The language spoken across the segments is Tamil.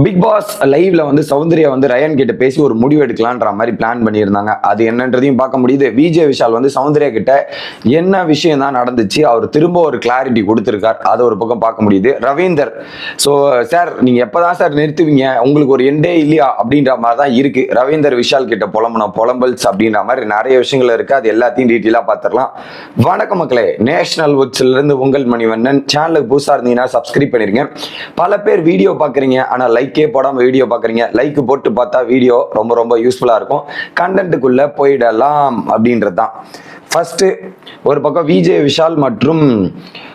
பிக் பாஸ் லைவ்ல வந்து சௌந்தர்யா வந்து ரயன் கிட்ட பேசி ஒரு முடிவு எடுக்கலான்ற மாதிரி பிளான் பண்ணியிருந்தாங்க. அது என்னன்றதையும் பார்க்க முடியுது. விஜய் விஷால் வந்து சௌந்தர்யா கிட்ட என்ன விஷயம் தான் நடந்துச்சு? அவர் திரும்ப ஒரு கிளாரிட்டி கொடுத்துருக்கார். அதை ஒரு பக்கம் பார்க்க முடியுது. ரவீந்தர் ஸோ சார் நீங்க எப்பதான் சார் நிறுத்துவீங்க? உங்களுக்கு ஒரு எண்டே இல்லையா? அப்படின்ற மாதிரி தான் இருக்கு. ரவீந்தர் விஷால் கிட்ட புலம்புனா புலம்பல்ஸ் அப்படின்ற மாதிரி நிறைய விஷயங்கள் இருக்கு. அது எல்லாத்தையும் டீட்டெயிலாக பார்த்துடலாம். வணக்கம் மக்களே. நேஷனல் உட்ஸ்ல இருந்து உங்கள் மணிவண்ணன். சேனலுக்கு புதுசாக இருந்தீங்கன்னா சப்ஸ்கிரைப் பண்ணிருங்க. பல பேர் வீடியோ பார்க்குறீங்க. ஆனால் லைக்கே போடாமல் வீடியோ பார்க்குறீங்க லைக் போட்டு பார்த்தா வீடியோ ரொம்ப ரொம்ப யூஸ்ஃபுல்லாக இருக்கும். கண்டென்ட்டுக்குள்ளே போயிடலாம் அப்படின்றது தான் ஃபர்ஸ்ட் ஒரு பக்கம் விஜய் விஷால் மற்றும்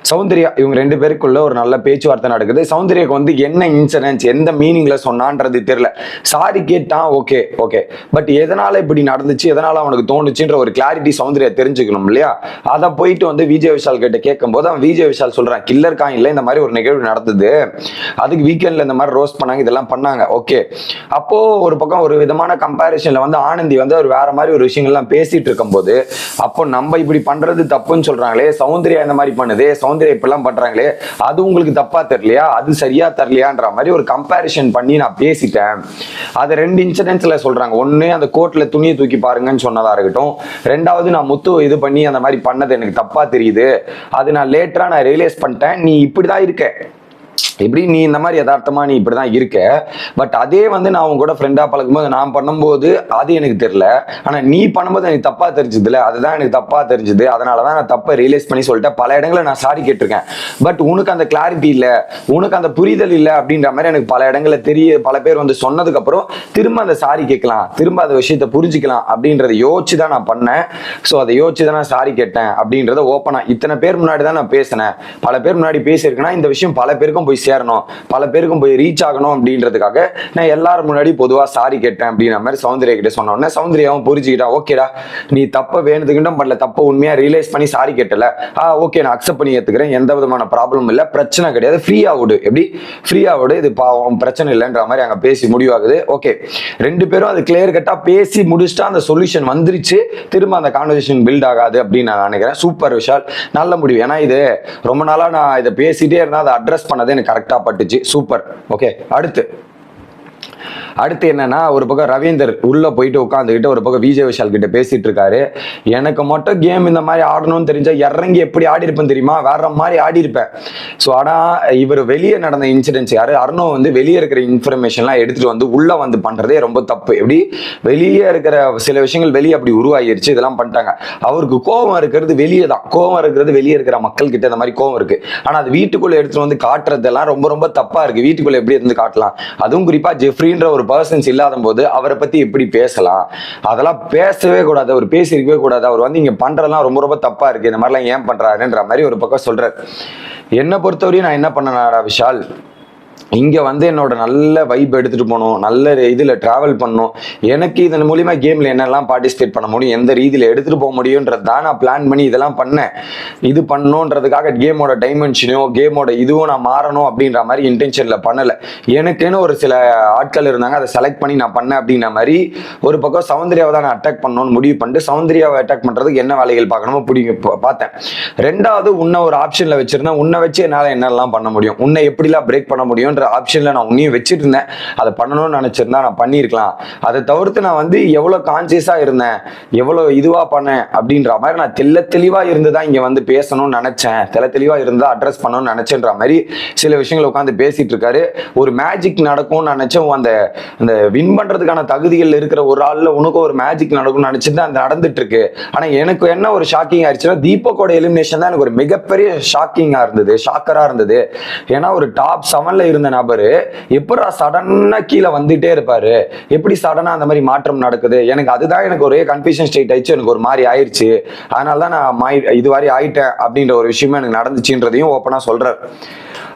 சௌந்தர்யா இவங்க ரெண்டு பேருக்குள்ள ஒரு நல்ல பேச்சுவார்த்தை நடக்குது. சௌந்தர்யாக்கு வந்து என்ன இன்சிடென்ட்ஸ் எந்த மீனிங்ல சொன்னான்றது தெரியல. சாரி கேட்டான் ஓகே ஓகே பட் எதனால இப்படி நடந்துச்சு எதனால அவனுக்கு தோணுச்சுன்ற ஒரு கிளாரிட்டி சௌந்தர்யா தெரிஞ்சுக்கணும் இல்லையா? அதை போயிட்டு வந்து விஜய் விஷால் கிட்ட கேட்கும்போது அவன் விஜய் விஷால் சொல்றான் கில்லர் காயின்ல இந்த மாதிரி ஒரு நிகழ்வு நடந்தது. அதுக்கு வீக்கெண்ட்ல இந்த மாதிரி ரோஸ்ட் பண்ணாங்க இதெல்லாம் பண்ணாங்க. ஓகே அப்போ ஒரு பக்கம் ஒரு விதமான கம்பாரிசன்ல வந்து ஆனந்தி வந்து அவர் வேற மாதிரி ஒரு விஷயங்கள்லாம் பேசிட்டு இருக்கும்போது அப்போ நம்ம இப்படி பண்றது தப்புன்னு சொல்றாங்களே சௌந்தர்யா இந்த மாதிரி பண்ணுது சௌந்தர்யா இப்பெல்லாம் பண்றாங்களே அது உங்களுக்கு தப்பா தெரியலையா? அது சரியா தரலையான்ற மாதிரி ஒரு கம்பேரிஷன் பண்ணி நான் பேசிட்டேன். அது ரெண்டு இன்சிடென்ட்ஸ்ல சொல்றாங்க. ஒன்னு அந்த கோர்ட்ல துணியை தூக்கி பாருங்கன்னு சொன்னதா இருக்கட்டும். ரெண்டாவது நான் முத்து இது பண்ணி அந்த மாதிரி பண்ணது எனக்கு தப்பா தெரியுது. அது நான் லேட்டரா நான் ரியலைஸ் பண்ணிட்டேன். நீ இப்படிதான் இருக்க. எப்படி நீ இந்த மாதிரி யதார்த்தமா நீ இப்படிதான் இருக்க. பட் அதே வந்து நான் அவங்க கூட ஃப்ரெண்டா பழகும்போது நான் பண்ணும்போது அது எனக்கு தெரியல. ஆனா நீ பண்ணும்போது எனக்கு தப்பா தெரிஞ்சதுல அதுதான் எனக்கு தப்பா தெரிஞ்சது. அதனாலதான் நான் தப்பை ரியலைஸ் பண்ணி சொல்லிட்டேன். பல இடங்களை நான் சாரி கேட்டிருக்கேன். பட் உனக்கு அந்த கிளாரிட்டி இல்ல. உனக்கு அந்த புரிதல் இல்ல அப்படின்ற மாதிரி எனக்கு பல இடங்களில் தெரிய பல பேர் வந்து சொன்னதுக்கு அப்புறம் திரும்ப அந்த சாரி கேட்கலாம். திரும்ப அந்த விஷயத்தை புரிஞ்சுக்கலாம் அப்படின்றத யோசிச்சு தான் நான் பண்ணேன். ஸோ அதை யோசிச்சு தான் நான் சாரி கேட்டேன் அப்படின்றத ஓப்பனா இத்தனை பேர் முன்னாடி தான் நான் பேசினேன். பல பேர் முன்னாடி பேசியிருக்கேன்னா இந்த விஷயம் பல பேருக்கும் போய் சேரணும். பல பேருக்கும் போய் ரீச் ஆகணும் அப்படின்றதுக்காக நான் எல்லாரும் முன்னாடி பொதுவாக சாரி கேட்டேன் அப்படின்ற மாதிரி சௌந்தர்யா கிட்ட சொன்னோடனே சௌந்தர்யாவும் புரிஞ்சுக்கிட்டா ஓகேடா நீ தப்ப வேணுதுக்கிட்டும் பண்ணல. தப்ப உண்மையா ரியலைஸ் பண்ணி சாரி கேட்டல. ஆ ஓகே நான் அக்செப்ட் பண்ணி ஏத்துக்கிறேன். எந்த விதமான ப்ராப்ளமும் இல்லை. பிரச்சனை கிடையாது. ஃப்ரீயா விடு. எப்படி? ஃப்ரீயா விடு. இது பாவம் பிரச்சனை இல்லைன்ற மாதிரி அங்கே பேசி முடிவாகுது. ஓகே. ரெண்டு பேரும் அது கிளியர் கட்டா பேசி முடிச்சுட்டா அந்த சொல்யூஷன் வந்துருச்சு. திரும்ப அந்த கான்வர்சேஷன் பில்ட் ஆகாது அப்படின்னு நான் நினைக்கிறேன். சூப்பர் விஷால். நல்ல முடிவு. ஏன்னா இது ரொம்ப நாளா நான் இதை பேசிட்டே இருந்தா அதை அட்ரஸ் பண்ணதே எனக்கு கரெக்டா பட்டுச்சு. சூப்பர். ஓகே அடுத்து. அடுத்து என்னன்னா ஒரு பக்கம் ரவீந்தர் உள்ள போயிட்டு உட்காந்துக்கிட்டு ஒரு பக்கம் விஜய் விஷால் கிட்ட பேசிட்டு இருக்காரு எனக்கு மட்டும் கேம் இந்த மாதிரி ஆடணும்னு தெரிஞ்சா இறங்கி எப்படி ஆடி இருப்பேன் தெரியுமா? வேற மாதிரி ஆடி இருப்பேன். ஸோ ஆனா இவர் வெளியே நடந்த இன்சிடென்ட்ஸ் யாரு? அருணோ வந்து வெளியே இருக்கிற இன்ஃபர்மேஷன்லாம் எடுத்துட்டு வந்து உள்ள வந்து பண்றதே ரொம்ப தப்பு. எப்படி? வெளியே இருக்கிற சில விஷயங்கள் வெளியே அப்படி உருவாகிருச்சு இதெல்லாம் பண்ணிட்டாங்க. அவருக்கு கோபம் இருக்கிறது வெளியே தான். கோபம் இருக்கிறது வெளியே இருக்கிற மக்கள் கிட்ட இந்த மாதிரி கோபம் இருக்கு. ஆனா அது வீட்டுக்குள்ள எடுத்துட்டு வந்து காட்டுறதெல்லாம் ரொம்ப ரொம்ப தப்பா இருக்கு. வீட்டுக்குள்ள எப்படி இருந்து காட்டலாம்? அதுவும் குறிப்பா ஜெஃப்ரின்ற ஒரு பர்சன்ஸ் இல்லாத போது அவரை பத்தி எப்படி பேசலாம்? அதெல்லாம் பேசவே கூடாது அவர் பேசியிருக்கவே கூடாது. அவர் வந்து இங்க பண்றதெல்லாம் ரொம்ப ரொம்ப தப்பா இருக்கு. இந்த மாதிரிலாம் ஏன் பண்றாருன்ற மாதிரி ஒரு பக்கம் சொல்றாரு. என்னை பொறுத்தவரையும் நான் என்ன பண்ணேன் விஷால்? இங்க வந்து என்னோட நல்ல வைப் எடுத்துட்டு போகணும் நல்ல இதுல டிராவல் பண்ணணும் எனக்கு இதன் மூலியமா கேம்ல என்னெல்லாம் பார்ட்டிசிபேட் பண்ண முடியும் எந்த ரீதியில எடுத்துட்டு போக முடியும்ன்றது தான் நான் பிளான் பண்ணி இதெல்லாம் பண்ணேன். இது பண்ணணுன்றதுக்காக கேமோட டைமென்ஷனையோ கேமோட இதுவும் நான் மாறணும் அப்படின்ற மாதிரி இன்டென்ஷன்ல பண்ணல. எனக்குன்னு ஒரு சில ஆட்கள் இருந்தாங்க அதை செலக்ட் பண்ணி நான் பண்ணேன் அப்படின்ற மாதிரி ஒரு பக்கம் சௌந்தர்யாவை தான் நான் அட்டாக் பண்ணணும்னு முடிவு பண்ணிட்டு சௌந்தர்யாவை அட்டாக் பண்றதுக்கு என்ன வேலைகள் பார்க்கணுமோ பிடிங்க பார்த்தேன். ரெண்டாவது உன்னை ஒரு ஆப்ஷன்ல வச்சுருந்தேன். உன்னை வச்சு என்னால என்னெல்லாம் பண்ண முடியும்? உன்னை எப்படிலாம் பிரேக் பண்ண முடியும் முடியும்ன்ற ஆப்ஷன்ல நான் உன்னையும் வச்சிட்டு இருந்தேன் அதை பண்ணணும்னு நினைச்சிருந்தா நான் பண்ணியிருக்கலாம். அதை தவிர்த்து நான் வந்து எவ்வளவு கான்சியஸா இருந்தேன் எவ்வளவு இதுவா பண்ணேன் அப்படின்ற மாதிரி நான் தெல்ல தெளிவாக இருந்து தான் இங்க வந்து பேசணும்னு நினைச்சேன். தெல்ல தெளிவாக இருந்தால் அட்ரஸ் பண்ணணும்னு நினைச்சேன்ற மாதிரி சில விஷயங்களை உட்காந்து பேசிட்டு இருக்காரு. ஒரு மேஜிக் நடக்கும்னு நினைச்சோம் அந்த அந்த வின் பண்றதுக்கான தகுதிகள் இருக்கிற ஒரு ஆள்ல உனக்கும் ஒரு மேஜிக் நடக்கும்னு நினைச்சிட்டு தான் அது நடந்துட்டு இருக்கு ஆனா எனக்கு என்ன ஒரு ஷாக்கிங் ஆயிடுச்சுன்னா தீபக்கோட எலிமினேஷன் தான் எனக்கு ஒரு மிகப்பெரிய ஷாக்கிங்கா இருந்தது ஷாக்கராக இருந்தது. ஏன்னா ஒரு டாப் செவன்ல இருந்த நபர் எப்படா சடனாக கீழே வந்துட்டே இருப்பாரு? எப்படி சடனா அந்த மாதிரி மாற்றம் நடக்குது? எனக்கு அதுதான் எனக்கு ஒரே கன்ஃபியூஷன் ஸ்டேட் ஆயிடுச்சு. எனக்கு ஒரு மாதிரி ஆயிடுச்சு அதனால தான் நான் மாய் இது மாதிரி ஆயிட்டேன் அப்படின்ற ஒரு விஷயமே எனக்கு நடந்துச்சுன்றதையும் ஓப்பனாக சொல்கிறார்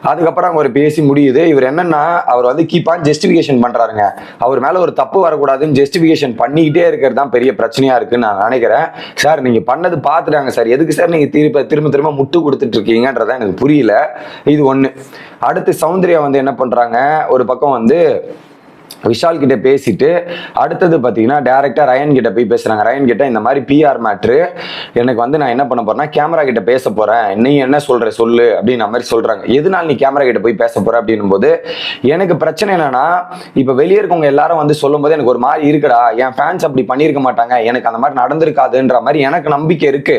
அதுக்கப்புறம் அவங்க ஒரு பேசி முடியுது. இவர் என்னன்னா அவர் வந்து கீப்பான் ஜஸ்டிஃபிகேஷன் பண்றாருங்க. அவர் மேல ஒரு தப்பு வரக்கூடாதுன்னு ஜஸ்டிஃபிகேஷன் பண்ணிக்கிட்டே இருக்கிறது தான் பெரிய பிரச்சனையா இருக்குன்னு நான் நினைக்கிறேன். சார் நீங்க பண்ணது பார்த்துட்டாங்க சார். எதுக்கு சார் நீங்க திரும்ப திரும்ப திரும்ப முட்டு கொடுத்துட்டு இருக்கீங்கன்றதான் எனக்கு புரியல. இது ஒன்று அடுத்து சௌந்தர்யா வந்து என்ன பண்றாங்க? ஒரு பக்கம் வந்து விஷால் கிட்ட பேசிட்டு அடுத்தது பார்த்தீங்கன்னா டேரெக்டாக ரயன் கிட்ட போய் பேசுறாங்க. ரயன் கிட்ட இந்த மாதிரி பிஆர் மேட்ரு எனக்கு வந்து நான் என்ன பண்ண போறேன்னா கேமரா கிட்ட பேச போறேன். நீ என்ன சொல்ற சொல்லு அப்படின்ற மாதிரி சொல்றாங்க. எதனால நீ கேமரா கிட்ட போய் பேச போற அப்படின்னும் போது எனக்கு பிரச்சனை என்னன்னா இப்போ வெளியே இருக்கவங்க எல்லாரும் வந்து சொல்லும்போது எனக்கு ஒரு மாதிரி இருக்குடா என் ஃபேன்ஸ் அப்படி பண்ணியிருக்க மாட்டாங்க எனக்கு அந்த மாதிரி நடந்திருக்காதுன்ற மாதிரி எனக்கு நம்பிக்கை இருக்கு.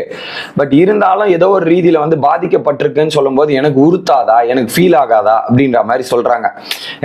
பட் இருந்தாலும் ஏதோ ஒரு ரீதியில வந்து பாதிக்கப்பட்டிருக்குன்னு சொல்லும்போது எனக்கு உறுத்தாதா எனக்கு ஃபீல் ஆகாதா அப்படின்ற மாதிரி சொல்றாங்க.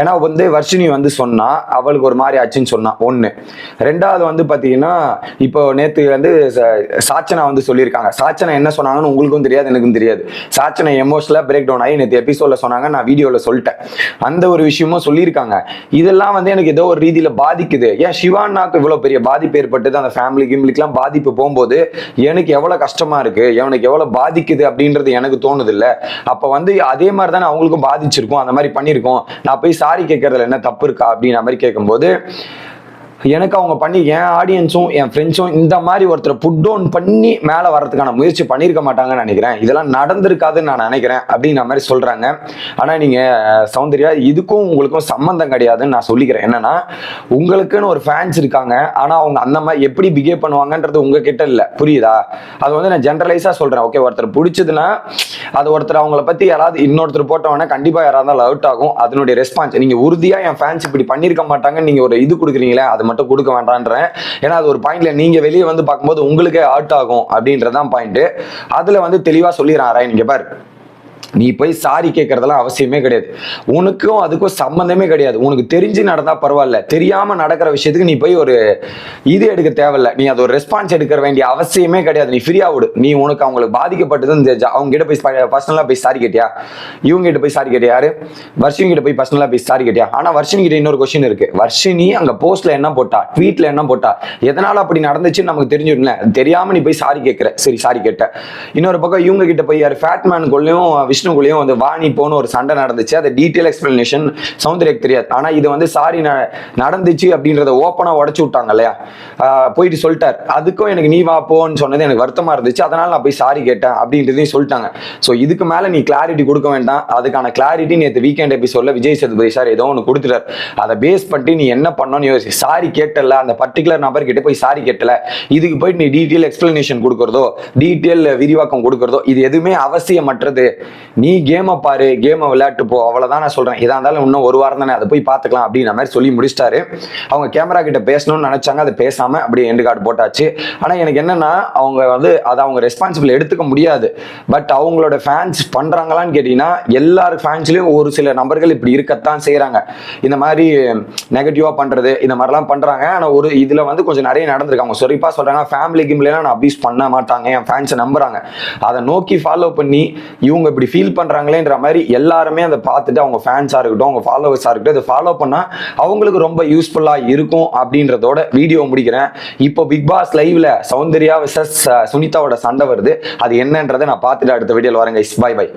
ஏன்னா வந்து வர்ஷினி வந்து சொன்னா அவளுக்கு ஒரு மாதிரி ஆச்சுன்னு சொன்னான். ஒன்று ரெண்டாவது வந்து பார்த்தீங்கன்னா இப்போ நேற்று வந்து ச- சாச்சனா வந்து சொல்லியிருக்காங்க. சாச்சனா என்ன சொன்னாங்கன்னு உங்களுக்கும் தெரியாது எனக்கும் தெரியாது. சாச்சனா எமோஷனலாக பிரேக் டவுன் ஆகி நேற்று எபிசோடில் சொன்னாங்க நான் வீடியோவில் சொல்லிட்டேன். அந்த ஒரு விஷயமும் சொல்லியிருக்காங்க. இதெல்லாம் வந்து எனக்கு ஏதோ ஒரு ரீதியில் பாதிக்குது. ஏன் சிவானாக்கு இவ்வளோ பெரிய பாதிப்பு ஏற்பட்டது? அந்த ஃபேமிலி கிம்லிக்கெலாம் பாதிப்பு போகும்போது எனக்கு எவ்வளோ கஷ்டமாக இருக்குது எனக்கு எவ்வளோ பாதிக்குது அப்படின்றது எனக்கு தோணுது இல்லை அப்போ வந்து அதே மாதிரி தானே அவங்களுக்கும் பாதிச்சிருக்கும். அந்த மாதிரி பண்ணியிருக்கோம். நான் போய் சாரி கேட்கறதுல என்ன தப்பு இருக்கா அப்படின்ற மாதிரி கேட்கும்போது எனக்கு அவங்க பண்ணி என் ஆடியன்ஸும் என் ஃப்ரெண்ட்ஸும் இந்த மாதிரி ஒருத்தரை புட் டவுன் பண்ணி மேலே வர்றதுக்கான முயற்சி பண்ணியிருக்க மாட்டாங்கன்னு நினைக்கிறேன். இதெல்லாம் நடந்திருக்காதுன்னு நான் நினைக்கிறேன் அப்படின்ற மாதிரி சொல்கிறாங்க ஆனால் நீங்கள் சௌந்தர்யா இதுக்கும் உங்களுக்கும் சம்மந்தம் கிடையாதுன்னு நான் சொல்லிக்கிறேன். என்னன்னா உங்களுக்குன்னு ஒரு ஃபேன்ஸ் இருக்காங்க. ஆனால் அவங்க அந்த மாதிரி எப்படி பிஹேவ் பண்ணுவாங்கன்றது உங்ககிட்ட இல்லை. புரியுதா? அது வந்து நான் ஜென்ரலைஸாக சொல்கிறேன் ஓகே ஒருத்தர் பிடிச்சதுன்னா அது ஒருத்தர் அவங்கள பற்றி யாராவது இன்னொருத்தர் போட்டவொடனே கண்டிப்பாக யாராவது இருந்தாலும் அவுட் ஆகும். அதனுடைய ரெஸ்பான்ஸ் நீங்கள் உறுதியாக என் ஃபேன்ஸ் இப்படி பண்ணியிருக்க மாட்டாங்கன்னு நீங்கள் ஒரு இது கொடுக்குறீங்களே அது மட்டும் கொடுக்க வேண்டான்றேன். ஏன்னா அது ஒரு பாயிண்ட்ல நீங்க வெளியே வந்து பார்க்கும்போது உங்களுக்கே ஆட் ஆகும் அப்படின்றதான் பாயிண்ட் அதுல வந்து தெளிவா சொல்லிடுறேன் ராய் நீங்கள் பாரு. நீ போய் சாரி கேட்கறதெல்லாம் அவசியமே கிடையாது. உனக்கும் அதுக்கும் சம்மந்தமே கிடையாது. உனக்கு தெரிஞ்சு நடந்தா பரவாயில்ல. தெரியாம நடக்கிற விஷயத்துக்கு நீ போய் ஒரு இது எடுக்க தேவையில்ல. நீ அது ஒரு ரெஸ்பான்ஸ் எடுக்க வேண்டிய அவசியமே கிடையாது. நீ ஃப்ரீயா விடு நீ உனக்கு அவங்களுக்கு பாதிக்கப்பட்டதுன்னு தெரிஞ்சா அவங்க கிட்ட போய் பர்சனலா போய் சாரி கேட்டியா? இவங்க கிட்ட போய் சாரி கேட்டியா யாரு? வர்ஷினி கிட்ட போய் பர்சனலா போய் சாரி கேட்டியா? ஆனா வர்ஷினி கிட்ட இன்னொரு கொஸ்டின் இருக்கு. வர்ஷினி அங்க போஸ்ட்ல என்ன போட்டா? ட்வீட்ல என்ன போட்டா? எதனால அப்படி நடந்துச்சுன்னு நமக்கு தெரிஞ்சிடல தெரியாம நீ போய் சாரி கேட்கிற. சரி சாரி கேட்ட. இன்னொரு பக்கம் இவங்க கிட்ட போய் யார்? கொள்ளையும் விஷ்ணுக்குள்ளேயும் வந்து வாணி போன ஒரு சண்டை நடந்துச்சு. அது டீட்டெயில் எக்ஸ்பிளனேஷன் சௌந்தர்யக்கு தெரியாது. ஆனால் இது வந்து சாரி நடந்துச்சு அப்படின்றத ஓப்பனாக உடச்சு விட்டாங்க இல்லையா? போயிட்டு சொல்லிட்டார். அதுக்கும் எனக்கு நீ வா போன்னு சொன்னது எனக்கு வருத்தமாக இருந்துச்சு. அதனால நான் போய் சாரி கேட்டேன் அப்படின்றதையும் சொல்லிட்டாங்க. ஸோ இதுக்கு மேலே நீ கிளாரிட்டி கொடுக்க வேண்டாம். அதுக்கான கிளாரிட்டி நேற்று வீக்கெண்ட் எபிசோடில் விஜய் சேதுபதி சார் ஏதோ ஒன்று கொடுத்துட்டார். அதை பேஸ் பண்ணிட்டு நீ என்ன பண்ணணும்னு யோசி சாரி கேட்டல. அந்த பர்டிகுலர் நபர் கிட்ட போய் சாரி கேட்டல. இதுக்கு போயிட்டு நீ டீட்டெயில் எக்ஸ்பிளனேஷன் கொடுக்கறதோ டீட்டெயில் விரிவாக்கம் கொடுக்கறதோ இது எதுவுமே அவசியமற்றது. நீ கேமை பாரு கேமை விளையாட்டு போ அவ்வளோதான் நான் சொல்கிறேன் இதாக இருந்தாலும் இன்னும் ஒரு வாரம் தானே அதை போய் பார்த்துக்கலாம் அப்படின்ற மாதிரி சொல்லி முடிச்சிட்டாரு. அவங்க கேமரா கிட்ட பேசணும்னு நினச்சாங்க அதை பேசாமல் அப்படியே எண்டு கார்டு போட்டாச்சு. ஆனால் எனக்கு என்னென்னா அவங்க வந்து அதை அவங்க ரெஸ்பான்சிபிள் எடுத்துக்க முடியாது. பட் அவங்களோட ஃபேன்ஸ் பண்ணுறாங்களான்னு கேட்டிங்கன்னா எல்லார் ஃபேன்ஸ்லேயும் ஒரு சில நபர்கள் இப்படி இருக்கத்தான் செய்கிறாங்க இந்த மாதிரி நெகட்டிவாக பண்ணுறது இந்த மாதிரிலாம் பண்ணுறாங்க ஆனால் ஒரு இதில் வந்து கொஞ்சம் நிறைய நடந்திருக்கு அவங்க சொரிப்பாக சொல்கிறாங்க ஃபேமிலி கிம்லாம் நான் அபியூஸ் பண்ண மாட்டாங்க. என் ஃபேன்ஸை நம்புறாங்க. அதை நோக்கி ஃபாலோ பண்ணி இவங்க இப்படி ஃபீல் பண்றாங்களேன்ற மாதிரி எல்லாருமே அதை பார்த்துட்டு அவங்க ஃபேன்ஸா இருக்கட்டும் அவங்க ஃபாலோவர்ஸா இருக்கட்டும் இதை ஃபாலோ பண்ணா அவங்களுக்கு ரொம்ப யூஸ்ஃபுல்லா இருக்கும் அப்படின்றதோட வீடியோ முடிக்கிறேன். இப்போ பிக் பாஸ் லைவ்ல சௌந்தர்யா விசஸ் சுனிதாவோட சண்டை வருது. அது என்னன்றதை நான் பார்த்துட்டு அடுத்த வீடியோவில் வரேங்க பை பை